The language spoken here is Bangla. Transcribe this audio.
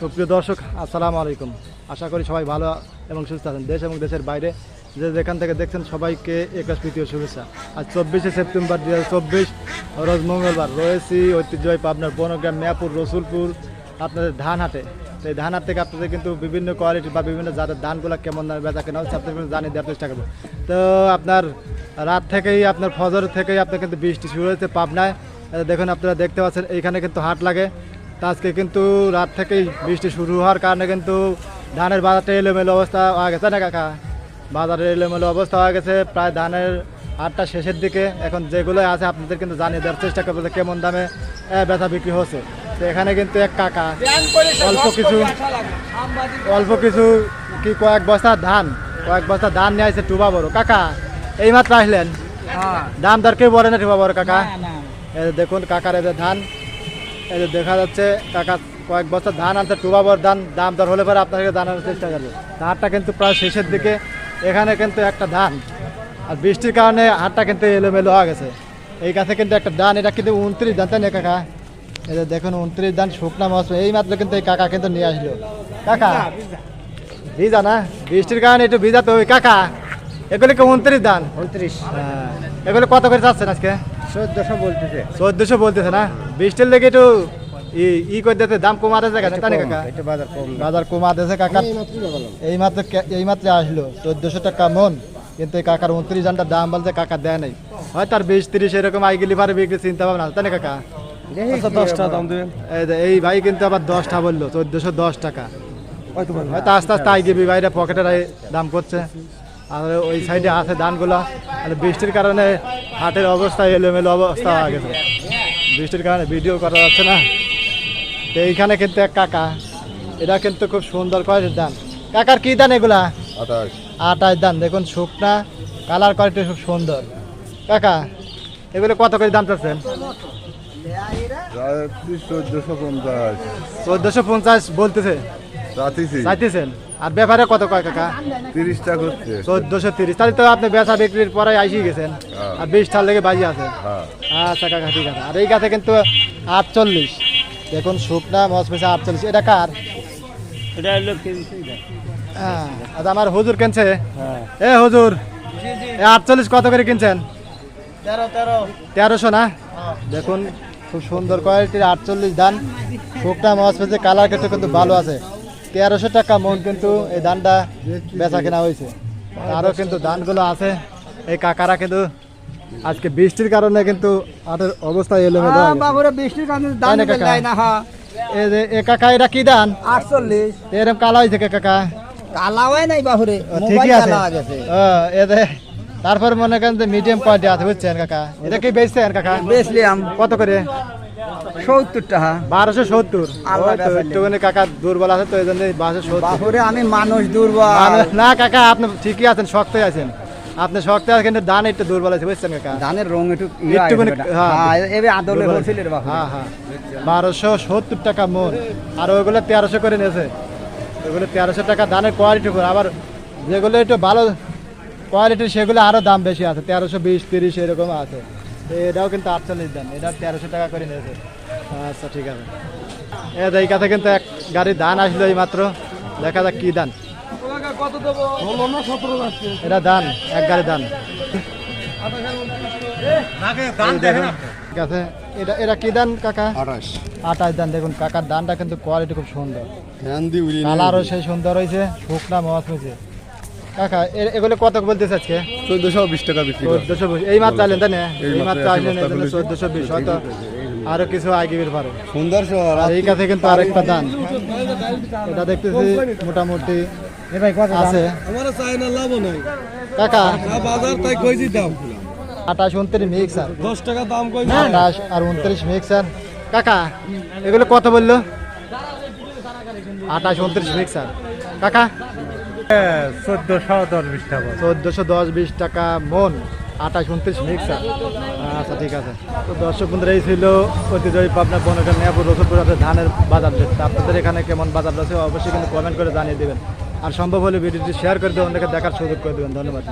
সুপ্রিয় দর্শক, আসসালামু আলাইকুম। আশা করি সবাই ভালো এবং সুস্থ আছেন। দেশ এবং দেশের বাইরে যে যেখান থেকে দেখছেন সবাইকে একাশ প্রীতীয় শুভেচ্ছা। আজ চব্বিশে সেপ্টেম্বর দু হাজার চব্বিশ, রোজ মঙ্গলবার রয়েছি ঐতিহ্যবাহী পাবনার বনগ্রাম মিয়াপুর, রসুলপুর, আপনাদের ধান হাটে তো এই ধান হাট থেকে আপনাদের কিন্তু বিভিন্ন কোয়ালিটি বা বিভিন্ন জাতের ধানগুলো কেমন দামে বেচা কেনা হচ্ছে, আপনাদের জানিয়ে দেওয়ার চেষ্টা করব। তো আপনার রাত থেকেই, আপনার ফজর থেকেই আপনার কিন্তু বৃষ্টি শুরু হয়েছে পাবনায়। দেখুন আপনারা দেখতে পাচ্ছেন এইখানে কিন্তু হাট লাগে। তা আজকে কিন্তু রাত থেকেই বৃষ্টি শুরু হওয়ার কারণে কিন্তু ধানের বাজারটা এলোমেলো অবস্থা হয়ে গেছে না কাকা? বাজারের এলোমেলো অবস্থা হয়ে গেছে প্রায় ধানের হাটটা শেষের দিকে। এখন যেগুলো আছে আপনাদের কিন্তু জানিয়ে দেওয়ার চেষ্টা করব যে কেমন দামে বেচা বিক্রি হচ্ছে। তো এখানে কিন্তু এক কাকা অল্প কিছু অল্প কিছু কি কয়েক বস্তা ধান কয়েক বস্তা ধান নিয়ে আসছে টুবা বড় কাকা এই মাত্র আসলেন দাম দর কেউ বলে না টুবা বড় কাকা দেখুন কাকার যে ধান এই যে দেখা যাচ্ছে কাকা কয়েক বছর ধান আনতে টুবাবর ধান দাম দর হলে পরে আপনাকে জানানোর চেষ্টা করব। ধানটা কিন্তু প্রায় শেষের দিকে এখানে কিন্তু একটা ধান আর বৃষ্টির কারণে হাটটা কিন্তু এলোমেলো হয়ে গেছে। এই কাছে কিন্তু একটা ধান এটা কিন্তু উনত্রিশ ধান তাই না কাকা? এই যে দেখুন উনত্রিশ ধান শুকনা মাছ এই মাত্র কিন্তু এই কাকা কিন্তু নিয়ে আসলো। কাকা? ভিজা। না? বৃষ্টির কারণে একটু ভিজা তো ওই কাকা এগুলো কি উনত্রিশ ধান? উনত্রিশ। হ্যাঁ। এগুলো কত করে চাচ্ছেন আজকে? চোদ্দশো বলতেছে। চোদ্দশো বলতেছে না? বৃষ্টির লেগে একটু ই করে দিতে দাম কমা দিয়েছে কাকা কাকা? এটা বাজার কম। বাজার কমা কাকা। এই মাত্র এই মাত্র আসলো। চোদ্দশো টাকা মন। কিন্তু এই কাকার উনত্রিশ ঘণ্টার দাম বলছে কাকা দেয় নাই। হয় তার বিশ তিরিশ এরকম আই গেলি পারে বিক্রি চিন্তা ভাবনা তাই না কাকা? দশটা দাম দেবেন। এই ভাই কিন্তু আবার দশটা বলল চোদ্দশো দশ টাকা। হয়তো আস্তে আস্তে আই গেবি বাইরে পকেটের দাম করছে। আর ওই সাইডে আছে ধানগুলো। আর বৃষ্টির কারণে হাটের অবস্থা এলোমেলো অবস্থা হয়ে গেছে। বৃষ্টির কারণে ভিডিও করা যাচ্ছে না। তো এইখানে কিন্তু এক কাকা এটা কিন্তু খুব সুন্দর কোয়ালিটির ধান। কাকার কি ধান এগুলা? আটাশ। ধান দেখুন শুকনা কালার কোয়ালিটি খুব সুন্দর। কাকা এগুলো কত করে দাম চাচ্ছেন? চোদ্দশো পঞ্চাশ। চোদ্দশো পঞ্চাশ বলতেছে। চাইতেছেন? আর ব্যাপারে কত কয় কাকা? তিরিশটা করছে। চোদ্দশো তিরিশ। তাহলে তো আপনি বেচা বিক্রির পরে আইসি গেছেন। হ্যাঁ। আর বিশ টাল লেগে বাজি আছে। হ্যাঁ। আচ্ছা কাকা ঠিক আছে। আর এই গাছে কিন্তু আটচল্লিশ। দেখুন শুকনা মস পেছে আটচল্লিশ। এটা কার? এটা হলো হ্যাঁ আচ্ছা আমার হুজুর কিনছে? হ্যাঁ। এ হুজুর এ আটচল্লিশ কত করে কিনছেন? তেরো তেরো। তেরোশো না? দেখুন খুব সুন্দর কোয়ালিটির আটচল্লিশ ধান। শুকনা পেয়েছে কালার কেটে কিন্তু ভালো আছে। তেরোশো টাকা মন কিন্তু এই ধানটা বেচা কেনা হয়েছে। আরও কিন্তু ধানগুলো আছে। এই কাকারা কিন্তু আজকে বৃষ্টির কারণে কিন্তু আটের অবস্থা এলোমেলো হয়ে বৃষ্টির কারণে না এই যে এ কাকা এটা কি ধান? আটচল্লিশ। এরকম কালা হয়েছে কাকা? কালা হয় নাই ঠিকই আছে। তারপর মনে করেন যে মিডিয়াম কোয়ালিটি আছে বুঝছেন কাকা? এটা কি বেচছেন কাকা? বেচলাম। কত করে? সত্তর টাকা। বারোশো সত্তর। আল্লাহ ওই তো, বেচালে। একটুখানি কাকা দুর্বল আছে তো এই জন্য বারোশো সত্তর। আমি মানুষ দুর্বল। না কাকা আপনি ঠিকই আছেন শক্তই আছেন। আপনি শক্ত আছেন কিন্তু দান একটু দুর্বল আছে বুঝছেন কাকা? ধানের রং একটু একটুখানি, হ্যাঁ। এবে আদলে দুর্বল। হয়েছিল রে বাবু হ্যাঁ হ্যাঁ। বারোশো সত্তর টাকা মন আর ওইগুলো তেরোশো করে নিয়েছে। ওইগুলো তেরোশো টাকা ধানের কোয়ালিটি করে আবার যেগুলো একটু ভালো কোয়ালিটির সেগুলো আরও দাম বেশি আছে। তেরোশো বিশ তিরিশ এরকম আছে। এটাও কিন্তু আটচল্লিশ দাম। এটা তেরোশো টাকা করে নিয়েছে। আচ্ছা ঠিক আছে। এ এই কাছে কিন্তু এক গাড়ি ধান আসলো এই মাত্র। দেখা যাক কি ধান এটা ধান এক গাড়ি ধান ঠিক আছে। এটা এটা কি ধান কাকা? আঠাশ। আটাশ ধান দেখুন কাকার ধানটা কিন্তু কোয়ালিটি খুব সুন্দর। কালারও সেই সুন্দর হয়েছে শুকনা মাছ হয়েছে। কাকা এগুলো কত বলতেছে আজকে? চোদ্দশো বিশ টাকা বিক্রি চোদ্দশো বিশ। এই মাত্র আলেন তাই না? এই মাত্র মাত্র আসি আসলেন। চোদ্দশো বিশ হয়তো আরও কিছু আগে বের পারো সুন্দর এই কাছে কিন্তু আরেকটা ধান এটা দেখতেছি মোটামুটি আছে। আমার চাই না লাভ নাই। কাকা? বাজার তাই কইছি দাম। আঠাশ উনত্রিশ মিক্সার। দশ টাকা দাম কই আঠাশ আর উনত্রিশ মিক্সার। কাকা এগুলো কত বলল? আঠাশ উনত্রিশ মিক্সার। কাকা? চোদ্দশো দশ বিশ টাকা। মন, আঠাশ, উনত্রিশ মিক্সার। আচ্ছা ঠিক আছে। তো দর্শক বন্ধুরা, এই ছিল ঐতিহ্যবাহী পাবনা বনগা মেয়াপুর রসুলপুর আপনার ধানের বাজার রেট আপনাদের এখানে কেমন বাজার রয়েছে অবশ্যই কিন্তু কমেন্ট করে জানিয়ে দেবেন। আর সম্ভব হলে ভিডিওটি শেয়ার করে দেবেন অন্যকে দেখার সুযোগ করে দেবেন। ধন্যবাদ।